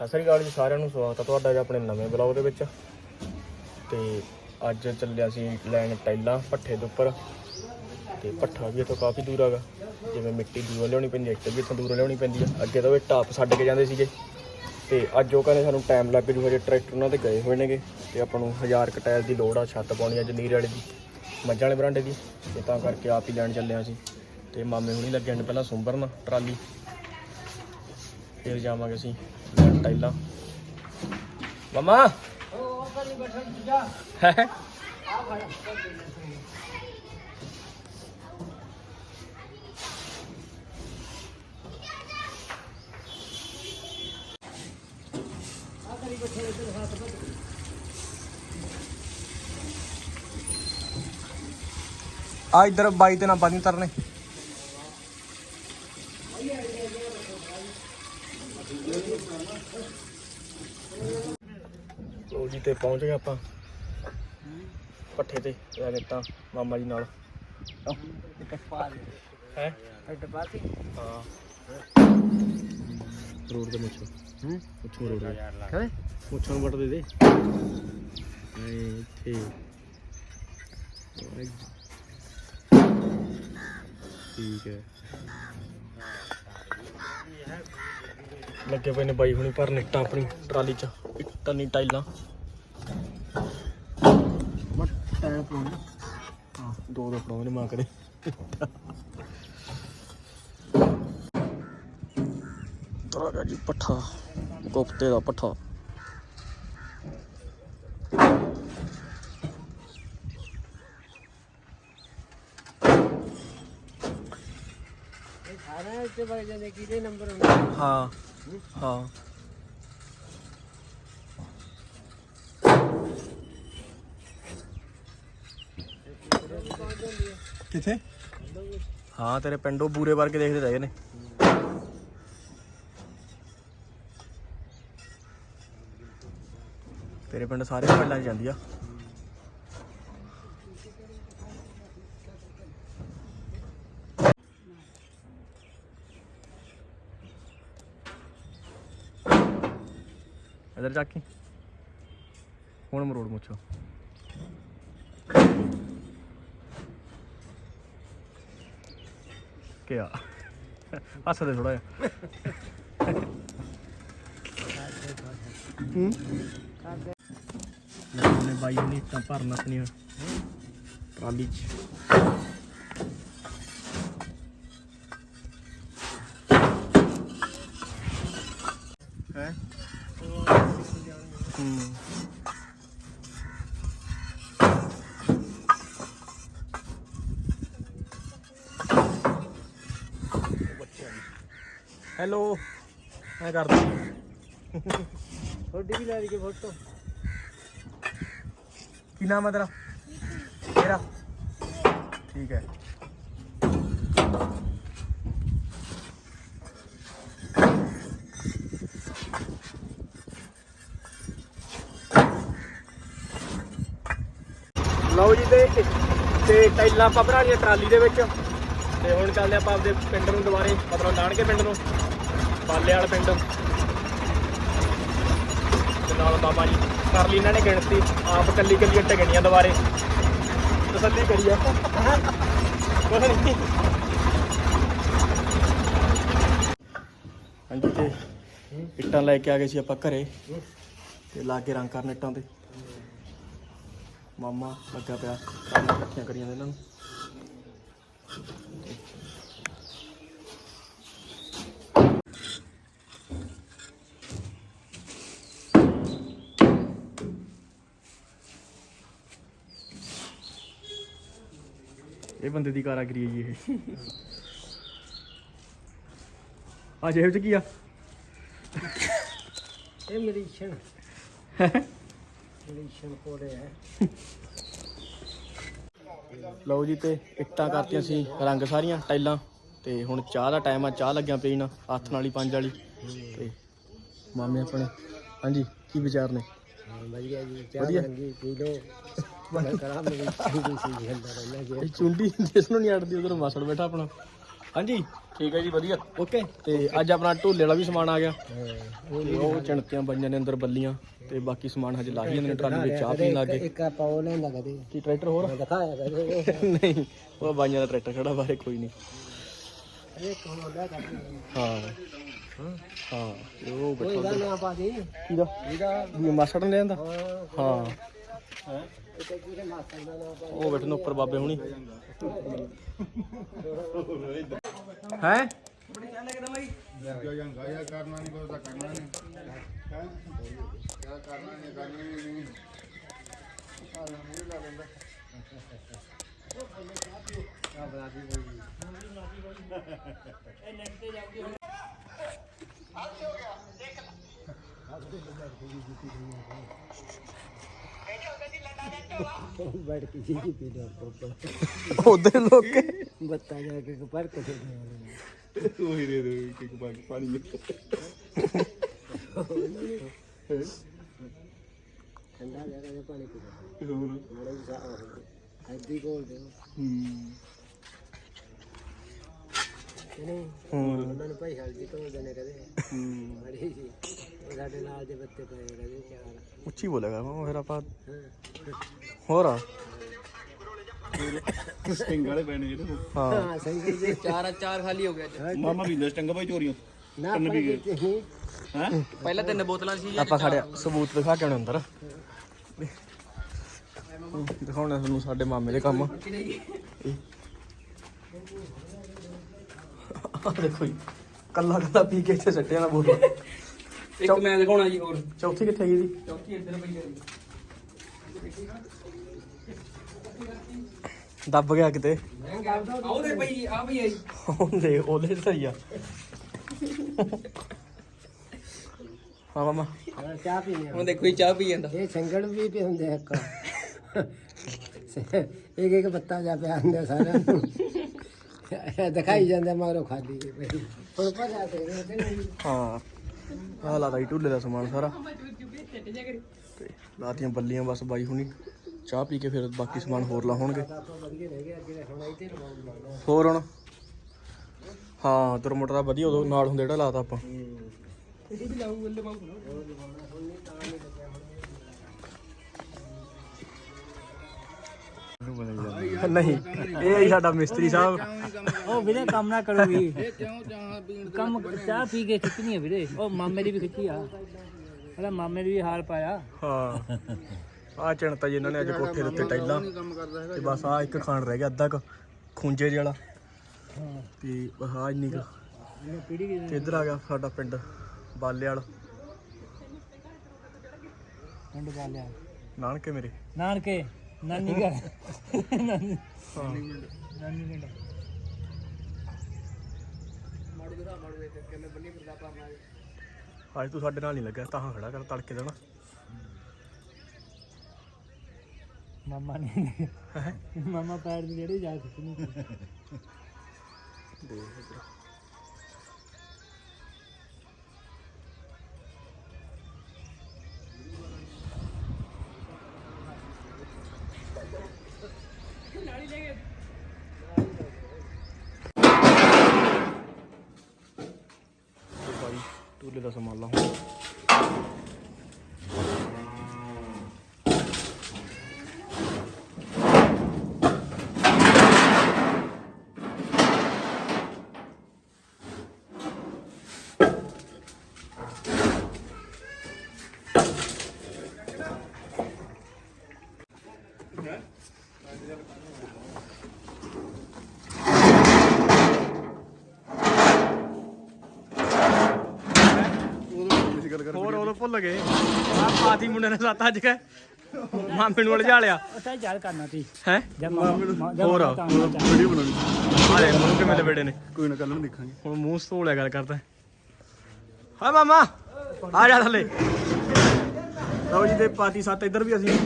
ਸਤਿ ਸ੍ਰੀ ਅਕਾਲ ਜੀ ਸਾਰਿਆਂ ਨੂੰ, ਸਵਾਗਤ ਹੈ ਤੁਹਾਡਾ ਜੀ ਆਪਣੇ ਨਵੇਂ ਬਲੌਗ ਦੇ ਵਿੱਚ। ਤੇ ਅੱਜ ਚੱਲਿਆ ਸੀ ਲੈਣ ਟਾਈਲਾਂ ਪੱਠੇ ਦੇ ਉੱਪਰ। ਤੇ ਪੱਠਾ ਵੀ ਇੱਥੋਂ ਕਾਫੀ ਦੂਰ ਹੈਗਾ। ਜਿਵੇਂ ਮਿੱਟੀ ਦੂਰੋਂ ਲਿਆਉਣੀ ਪੈਂਦੀ ਹੈ ਇੱਟ ਵੀ ਇੱਥੋਂ ਦੂਰੋਂ ਲਿਆਉਣੀ ਪੈਂਦੀ ਹੈ। ਅੱਗੇ ਤਾਂ ਉਹ ਟਾਪ ਛੱਡ ਕੇ ਜਾਂਦੇ ਸੀਗੇ। ਤੇ ਅੱਜ ਉਹ ਕਹਿੰਦੇ ਸਾਨੂੰ ਟਾਈਮ ਲੱਗ ਜੂ, ਹਜੇ ਟਰੈਕਟਰ ਉਹਨਾਂ ਤੇ ਗਏ ਹੋਏ ਨੇਗੇ। ਤੇ ਆਪਾਂ ਨੂੰ 1000 ਕਟਾਇਲ ਦੀ ਲੋੜ ਆ, ਛੱਤ ਪਾਉਣੀ ਆ ਜਨੀਰ ਵਾਲੇ ਦੀ, ਮੱਝਾਂ ਵਾਲੇ ਬਰਾਂਡੇ ਦੀ। ਤੇ ਤਾਂ ਕਰਕੇ ਆਪ ਹੀ ਲੈਣ ਚੱਲੇ ਹਾਂ ਅਸੀਂ। ਤੇ ਮਾਮੇ ਹੁਣੀ ਲੱਗੇ ਨੇ ਪਹਿਲਾਂ ਸੁੰਬਰਨ ਟਰਾਲੀ। ਫਿਰ ਜਾਵਾਂਗੇ ਅਸੀਂ ਲੈਣ ਟਾਈਲਾਂ। ਮਮਾ! ਹੈ ਆ ਇਧਰ ਬਾਈ ਤੇ ਨਾ ਪਾਣੀ ਤਰਨੇ ਜੀ ਤੇ ਪਹੁੰਚ ਗਏ ਆਪਾਂ। ਪੱਠੇ ਤੇ ਆ ਗਏ ਤਾਂ ਮਾਮਾ ਜੀ ਨਾਲ। ਹੈ? ਹਾਂ। ਰੋਡ ਤੇ ਮੁੱਛੋ ਹੂੰ? ਮੁੱਛੋ ਰੋਡ ਤੇ। ਕਹੇ ਮੁੱਛਾਂ ਨੂੰ ਵੱਟ ਦੇ ਦੇ। ਐ ਇੱਥੇ। ਠੀਕ ਹੈ। ਲੱਗੇ ਪਏ ਨੇ ਬਾਈ ਹੁਣੀ ਭਰਨ ਇੱਟਾਂ ਆਪਣੀ ਟਰਾਲੀ ਚ। ਇੱਟਾਂ ਨਹੀਂ ਟਾਈਲਾਂ। ਟਾਈਮ ਪਾਉਣਾ ਹਾਂ ਦੋ ਦੋ ਫੜਾਉਣੇ ਮਾਂ ਕਰੇ ਤਰਾ ਜੀ ਪੱਠਾ ਗੁਪਤੇ ਦਾ ਪੱਠਾ। ਸਾਰਾ ਇੱਥੇ ਬਾਈ ਜਾਂਦੇ ਕਿਹਦੇ ਨੰਬਰ ਹੁੰਦੇ? ਹਾਂ ਹਾਂ। ਕਿੱਥੇ? ਹਾਂ, ਤੇਰੇ ਪਿੰਡੋਂ ਬੂਰੇ ਵਰਗੇ ਦੇਖਦੇ ਰਹੇ ਨੇ। ਤੇਰੇ ਪਿੰਡ ਸਾਰੇ ਪਿੰਡਾਂ 'ਚ ਜਾਂਦੀ ਆ। ਇਧਰ ਚੱਕੀ ਹੁਣ ਮਰੋੜ ਮੁੱਛੋ। ਕਿਆ ਹੱਸ ਦੇ ਥੋੜਾ ਜਿਹਾ। ਹੂੰ? ਨੇ ਬਾਈ ਨੇ ਤਾਂ ਭਰਨ ਆਪਣੀ ਟਰਾਲੀ ਚ। ਹੈਲੋ ਮੈਂ ਕਰਦਾ। ਥੋੜੀ ਵੀ ਲੈ ਲਈ ਫੋਟੋ ਕੀ ਨਾਮ ਹੈ ਤੇਰਾ? ਤੇਰਾ ਠੀਕ ਹੈ। ਲਓ ਜੀ ਤੇ ਤੇ ਟਾਈਲਾਂ ਆਪਾਂ ਭਰਾ ਲਈਆਂ ਟਰਾਲੀ ਦੇ ਵਿੱਚ। ਤੇ ਹੁਣ ਚੱਲਦੇ ਆਪਾਂ ਆਪਦੇ ਪਿੰਡ ਨੂੰ ਦੁਬਾਰੇ, ਮਤਲਬ ਨਾਨਕੇ ਪਿੰਡ ਨੂੰ। ਬਾਲੇ ਵਾਲੇ ਪਿੰਡ। ਤੇ ਨਾਲ ਬਾਬਾ ਜੀ, ਕਰ ਲਈ ਇਹਨਾਂ ਨੇ ਗਿਣਤੀ। ਆਪ ਕੱਲੀ ਕੱਲੀ ਇੱਟ ਗਿਣੀਆਂ ਦੁਬਾਰੇ। ਤਸੱਲੀ ਕਰੀ ਆ। ਕੁਛ ਨਹੀਂ। ਹਾਂਜੀ ਤੇ ਇੱਟਾਂ ਲੈ ਕੇ ਆ ਗਏ ਸੀ ਆਪਾਂ ਘਰੇ। ਤੇ ਲਾ ਕੇ ਰੰਗ ਕਰਨ ਇੱਟਾਂ ਤੇ। ਮਾਮਾ ਲੱਗਾ ਪਿਆ। ਕੰਮ ਇਕੱਠੀਆਂ ਕਰੀਆਂ ਇਹਨਾਂ ਨੂੰ। ਇਹ ਬੰਦੇ ਦੀ ਕਾਰਾਗਰੀ ਹੈ ਜੀ ਇਹ। ਆ ਜੇਬ ਚ ਕੀ ਆ? ਇਹ ਮਰੀਸ਼ਨ ਮਰੀਸ਼ਨ ਕੋੜੇ ਹੈ ਲਓ ਜੀ ਤੇ ਇੱਟਾਂ ਕਰਤੀਆਂ ਸੀ ਰੰਗ ਸਾਰੀਆਂ ਟਾਈਲਾਂ। ਤੇ ਹੁਣ ਚਾਹ ਦਾ ਟਾਈਮ ਆ ਚਾਹ ਲੱਗਿਆ ਪੀਣ ਹੱਥ ਨਾਲ ਹੀ ਪੰਜ ਵਾਲੀ। ਤੇ ਮਾਮੇ ਆਪਣੇ। ਹਾਂਜੀ ਕੀ ਵਿਚਾਰ ਨੇ? ਵਧੀਆ ਜੀ ਚਾਹ। ਮੰਗੀ ਪੀ ਲੋ ਚੁੰਡੀ ਜਿਸ ਨੂੰ ਨਹੀਂ ਅੜਦੀ ਉਧਰ ਮਾਸੜ ਬੈਠਾ ਆਪਣਾ। ਹਾਂਜੀ ਠੀਕ ਹੈ ਜੀ ਵਧੀਆ। ਓਕੇ ਤੇ ਅੱਜ ਆਪਣਾ ਢੋਲੇ ਵਾਲਾ ਵੀ ਸਮਾਨ ਆ ਗਿਆ। ਤੇ ਉਹ ਚਣਤੀਆਂ ਬਾਈਆਂ ਨੇ ਅੰਦਰ ਬੱਲੀਆਂ ਤੇ ਬਾਕੀ ਸਮਾਨ ਹਜੇ ਲਾਹੀ ਜਾਂਦੇ ਨੇ ਟਰਾਲੀ ਵਿੱਚ ਚਾਹ ਪੀਣ ਲੱਗੇ। ਇੱਕ ਆਪਾਂ ਉਹ ਲੈਂਦਾ ਕਦੇ। ਕੀ ਟਰੈਕਟਰ ਹੋਰ? ਦਿਖਾਇਆ ਨਹੀਂ ਉਹ ਬਾਈਆਂ ਦਾ ਟਰੈਕਟਰ ਖੜਾ ਬਾਰੇ ਕੋਈ ਨਹੀਂ। ਹਾਂ। ਹਾਂ। ਤੇ ਉਹ ਕੋਈ ਬੈਠਾ ਗੱਲ ਨਾ ਪਾ ਦੇ? ਕਿਹਦਾ ਇਹਦਾ ਵੀ ਮਾਸੜ ਨੇ ਲਿਆਂਦਾ ਹਾਂ। ਹਾਂ? ਇਹ ਉਹ ਬੈਠੇ ਉੱਪਰ ਬਾਬੇ ਹੁਣੀ। ਹੈ? बैठ के जी जी पी लो ऊपर ਉਧਰ ਲੋਕ बत्ता जाके पर के दे ਉਹੀ ਦੇ ਦੇ ਇੱਕ ਬਾਗ ਪਾਣੀ ठंडा जाके दे पानी पी लो ਹੋਰ बड़े सा हल्दी बोल दे ਹੂੰ नहीं ਹੋਰ ਉਹਨਾਂ ਨੂੰ ਭਾਈ ਹਲਦੀ ਤੋਂ ਦੇਣੇ ਕਦੇ ਹੂੰ ਬੜੀ ਜੀ ਉਹ ਸਾਡੇ ਨਾਲ ਦੇ ਬੱਤੇ ਪਏ ਕਦੇ ਚਾਰ। ਉੱਚੀ ਬੋਲੇਗਾ ਮੈਂ ਫਿਰ ਆਪਾਂ ਹਾਂ। ਹੋਰ ਆ? ਸਟਿੰਗ ਵਾਲੇ ਪੈਣੇ ਜਿਹੜੇ? ਹਾਂ। ਹਾਂ ਸਹੀ ਜੀ। ਚਾਰ ਚਾਰ ਖਾਲੀ ਹੋ ਗਿਆ ਮਾਮਾ ਵੀ ਸਟਿੰਗ ਬਾਈ ਚੋਰੀਆਂ। ਨਾ ਪਰ ਨਹੀਂ ਹੈ। ਪਹਿਲਾਂ ਤਿੰਨ ਬੋਤਲਾਂ ਸੀ ਆਪਾਂ ਖੜਿਆ ਸਬੂਤ ਦਿਖਾ ਕੇ ਆਉਣੇ ਅੰਦਰ। ਦਿਖਾਉਣਾ ਤੁਹਾਨੂੰ ਸਾਡੇ ਮਾਮੇ ਦੇ ਕੰਮ। ਆ ਦੇਖੋ ਜੀ ਕੱਲਾ ਕੱਲਾ ਪੀ ਕੇ ਇੱਥੇ ਸੱਟਿਆ ਨਾ ਬੋਤਲ। ਇੱਕ ਮੈਂ ਦਿਖਾਉਣਾ ਜੀ ਹੋਰ। ਚੌਥੀ ਕਿੱਥੇ ਗਈ ਜੀ? ਚੌਥੀ ਇੱਧਰ ਪਈ ਹੈ ਦੱਬ ਗਿਆ ਕਿਤੇ। ਆਓ ਦੇ ਪਈ ਆ ਪਈ ਹੈ ਜੀ। ਉਹਦੇ ਉਹਦੇ ਸਹੀ ਆ। ਹਾਂ ਮਾਮਾ। ਹਾਂ, ਚਾਹ ਪੀਨੇ ਹੁਣ ਦੇਖੋ ਜੀ ਚਾਹ ਪੀ ਜਾਂਦਾ। ਇਹ ਸੰਗਲ ਵੀ ਪੀ ਹੁੰਦੇ ਇੱਕ। ਇੱਕ ਇੱਕ ਪੱਤਾ ਜਾ ਪਿਆ ਹੁੰਦਾ ਸਾਰਿਆਂ ਨੂੰ। ਇਹ ਦਿਖਾਈ ਜਾਂਦਾ ਮਾਰੋ ਖਾਲੀ। ਜੀ ਹੁਣ ਪਤਾ ਤੇ ਹਾਂ। ਆਹ ਲਾਦਾ ਹੀ ਢੁੱਲੇ ਦਾ ਸਮਾਨ ਸਾਰਾ। ਤੇ ਲਾਤੀਆਂ ਬੱਲੀਆਂ ਬਸ ਬਾਈ ਹੁਣੀ। ਚਾਹ ਪੀ ਕੇ ਫਿਰ ਬਾਕੀ ਸਮਾਨ ਹੋਰ ਲਾਉਣਗੇ। ਆਪਾਂ ਵਧੀਆ ਰਹਿ ਗਿਆ ਅੱਗੇ ਹੁਣ ਇੱਥੇ ਲਵਾਉਣਾ ਹੋਰ ਹੁਣ? ਹਾਂ ਤੁਰ ਮੋਟਰ ਦਾ ਵਧੀਆ ਉਦੋਂ ਨਾਲ ਹੁੰਦਾ ਜਿਹੜਾ ਲਾਤਾ ਆਪਾਂ। ਨਹੀਂ ਇਹ ਹੀ ਸਾਡਾ ਮਿਸਤਰੀ ਸਾਹਿਬ। ਉਹ ਵੀਰੇ ਕੰਮ ਨਾ ਕਰੋ ਵੀ। ਕੰਮ ਚਾਹ ਪੀ ਕੇ ਖਿੱਚਣੀ ਹੈ ਵੀਰੇ। ਉਹ ਮਾਮੇ ਦੀ ਵੀ ਖਿੱਚੀ ਆ। ਉਹਦਾ ਮਾਮੇ ਦੀ ਵੀ ਹਾਲ ਪਾਇਆ। ਹਾਂ। ਆ ਚਣਤਾ ਜੀ ਇਹਨਾਂ ਨੇ ਅੱਜ ਕੋਠੇ ਦੇ ਉੱਤੇ ਟਾਈਲਾਂ। ਤੇ ਬਸ ਆ ਇੱਕ ਖਾਣ ਰਹਿ ਗਿਆ ਅੱਧਾ ਕ ਖੁੰਝੇ ਜਿਹੇ ਵਾਲਾ। ਤੇ ਬਸ ਆ ਇੰਨੀ ਕੁ। ਤੇ ਇੱਧਰ ਆ ਗਿਆ ਸਾਡਾ ਪਿੰਡ ਬਾਲੇ ਵਾਲਾ ਪਿੰਡ ਬਾਲਿਆ ਨਾਨਕੇ ਮੇਰੇ। ਨਾਨਕੇ? ਨਾਨੀ ਘਰ। ਨਾਨੀ। ਨਾਨੀ ਪਿੰਡ ਅੱਜ ਤੂੰ ਸਾਡੇ ਨਾਲ ਨਹੀਂ ਲੱਗਾ ਤਾਂ ਖੜਾ ਕਰ ਤੜਕੇ ਦੇਣਾ ਮਾਮਾ ਨੇ ਮਾਮਾ ਪੈਰ ਦੀ ਜਿਹੜੀ ਜਾ ਖਿੱਚਣੀ ਸੀ। ਤੇ ਭੁੱਲ ਗਏ ਆ ਪਾਤੀ ਮੁੰਡੇ ਨੇ ਸੱਤ ਅੱਜ ਕੇ। ਮਾਮੇ ਨੂੰ ਉਲਝਾ ਲਿਆ। ਉਹ ਤਾਂ ਚੱਲ ਕਰਨਾ ਸੀ। ਹੈ? ਜਦ ਮਾਮਾ ਜਦ ਹੋਰ ਮਾਮਾ ਕੰਮ ਕਰਦਾ। ਵੀਡੀਓ ਬਣਾਉਣੀ ਆਲੇ ਮੂੰਹ ਕਿਵੇਂ ਲਪੇੜੇ ਨੇ। ਕੋਈ ਨਾ ਕੱਲ ਨੂੰ ਦੇਖਾਂਗੇ। ਹੁਣ ਮੂੰਹ ਸਤੋਲਿਆ ਗੱਲ ਕਰਦਾ। ਹਾਂ ਮਾਮਾ ਆ ਜਾ ਥੱਲੇ। ਲਓ ਜੀ ਤੇ ਪਾਤੀ ਸੱਤ ਇੱਧਰ ਵੀ ਅਸੀਂ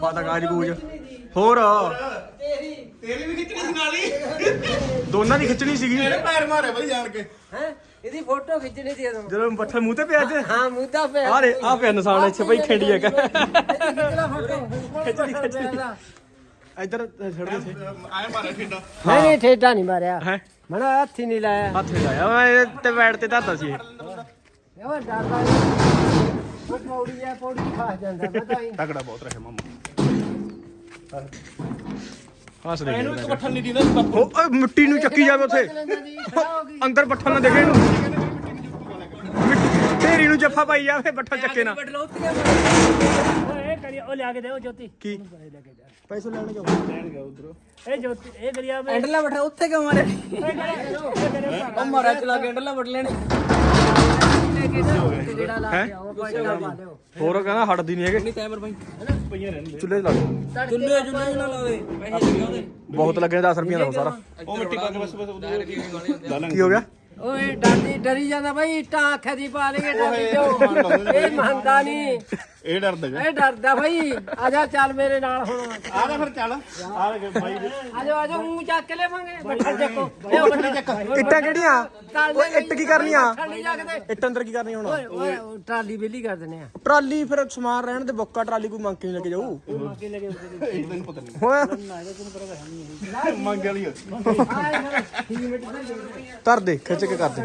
ਪਾਤਾ ਗਾਜ ਗੂਜ ਹੋਰ। ਤੇਰੀ ਵੀ ਖਿੱਚਣੀ ਸੀ ਨਾਲੀ ਦੋਨਾਂ ਦੀ ਖਿੱਚਣੀ ਸੀਗੀ। ਪੈਰ ਮਾਰੇ ਬਈ ਜਾਣ ਕੇ। ਹੈ? ਇਹਦੀ ਫੋਟੋ ਖਿੱਚਣੀ ਸੀ ਉਦੋਂ ਜਦੋਂ ਪੱਠਾ ਮੂੰਹ ਤੇ ਪਿਆ ਅੱਜ? ਹਾਂ ਮੁੱਦਾ ਪਿਆ। ਆ ਰੇ ਆ ਪਿਆ ਨਿਸ਼ਾਨ ਇੱਥੇ ਪਈ ਖੇਡੀ ਹੈਗਾ ਖਿੱਚਣਾ ਫੋਟੋ ਖਿੱਚਣੀ ਖਿੱਚਣੀ ਇੱਧਰ ਛੱਡ ਦੇ ਸੀ ਆਏ ਮਾਰੇ ਠੇਡਾ ਨਹੀਂ ਨਹੀਂ ਠੇਡਾ ਨਹੀਂ ਮਾਰਿਆ। ਹੈ? ਮਣਾ ਹੱਥ ਹੀ ਨਹੀਂ ਲਾਇਆ। ਹੱਥ ਨਹੀਂ ਲਾਇਆ। ਮੈਂ ਇਹ ਤੇ ਬੈਠ ਤੇ ਧਰਦਾ ਸੀ ਇਹ। ਉਹ ਡਰਦਾ ਨਹੀਂ। ਉਹ ਪੌੜੀ ਆ ਪੌੜੀ ਖਾ ਜਾਂਦਾ ਪਤਾ ਹੀ ਤਗੜਾ ਬਹੁਤ ਰਹੇ ਮਾਮਾ। ਹੱਸ ਦੇ ਇਹਨੂੰ ਇੱਕ ਪੱਠਣ ਨਹੀਂ ਦਿੰਦਾ ਉਹ ਓਏ ਮਿੱਟੀ ਨੂੰ ਚੱਕੀ ਜਾਵੇ ਉੱਥੇ। ਅੰਦਰ ਪੱਠਾ ਨਾ ਦੇਖੇ ਇਹਨੂੰ। ਢੇਰੀ ਨੂੰ ਜੱਫਾ ਪਾਈ ਜਾਵੇ ਪੱਠਾ ਚੱਕੇ ਨਾ। ਓਏ ਇਹ ਕਰੀ ਉਹ ਲਿਆ ਕੇ ਦੇ ਉਹ ਜੋਤੀ। ਕੀ? ਪੈਸੇ ਲੈਣ ਜਾਓ। ਇਹ ਜੋਤੀ ਇਹ ਕਰੀਆ ਮੈਂ। ਐਂਡਲਾ ਬੈਠਾ ਉੱਥੇ ਕਿਉਂ ਮਾਰੇ ਉਹ ਮਾਰਾ ਚਲਾ ਕੇ ਐਂਡਲਾ ਵੱਢ ਲੈਣੇ। ਜਿਹੜਾ ਲਾ ਕੇ ਆਓ ਭਾਈ ਦਾ ਪਾ ਲਿਓ ਹੋਰ ਕਹਿੰਦਾ ਹਟਦੀ ਨਹੀਂ ਹੈਗੇ। ਨਹੀਂ ਟਾਈਮਰ ਭਾਈ ਚੁੱਲ੍ਹੇ ਤੇ ਲਾ ਦਿਓ। ਚੁੱਲੇ ਚੁੱਲੇ ਨਾ ਲਾਵੇ। ਪੈਸੇ ਲੱਗੇ ਉਹਦੇ। ਬਹੁਤ ਲੱਗੇ 10 ਰੁਪਈਆ ਦਾ ਸਾਰਾ। ਉਹ ਮਿੱਟੀ ਪਾ ਕੇ ਬਸ ਬਸ ਕੀ ਹੋ ਗਿਆ? ਓਏ ਡਰਦੀ ਡਰੀ ਜਾਂਦਾ ਭਾਈ ਇੱਟਾਂ ਅੱਖਾਂ ਦੀ ਪਾ ਲੇਗੇ ਡਰਦੀ ਜੋ ਇਹ ਮੰਨਦਾ ਨਹੀਂ ਇਹ ਡਰਦਾ ਗਾ ਇਹ ਡਰਦਾ ਭਾਈ ਆ ਜਾ ਚੱਲ ਮੇਰੇ ਨਾਲ ਹੁਣ। ਆ ਜਾ ਫਿਰ ਚੱਲ। ਆ ਲੈ ਬਾਈ ਆ ਜਾ ਆ ਜਾ ਮੂੰਹ ਚੱਕ ਕੇ ਲੈਵਾਂਗੇ ਬੱਠਲ ਚੱਕੋ। ਇਹ ਬੱਠਲ ਚੱਕ। ਇੱਟਾਂ ਕਿਹੜੀਆਂ? ਓਏ ਇੱਟ ਕੀ ਕਰਨੀ ਆ ਠੰਡੀ ਜਗਦੇ ਇੱਟ ਅੰਦਰ ਕੀ ਕਰਨੀ ਹੁਣ? ਓਏ ਟਰਾਲੀ ਬੇਲੀ ਕਰ ਦਿੰਦੇ ਆ। ਟਰਾਲੀ ਫਿਰ ਸਮਾਨ ਰਹਿਣ ਦੇ ਬੁੱਕਾ ਟਰਾਲੀ ਕੋਈ ਮੰਗ ਕੇ ਨਹੀਂ ਲੈ ਕੇ ਜਾਊ? ਤੈਨੂੰ ਪਤਾ ਨਹੀਂ ਹੋਇਆ ਮੰਗ ਵਾਲੀ ਆਏ ਫਿਰ। 10 ਮਿੰਟ ਦੇ ਧਰ ਦੇ ਖਿੱਚ ਕੇ ਕਰ ਦੇ।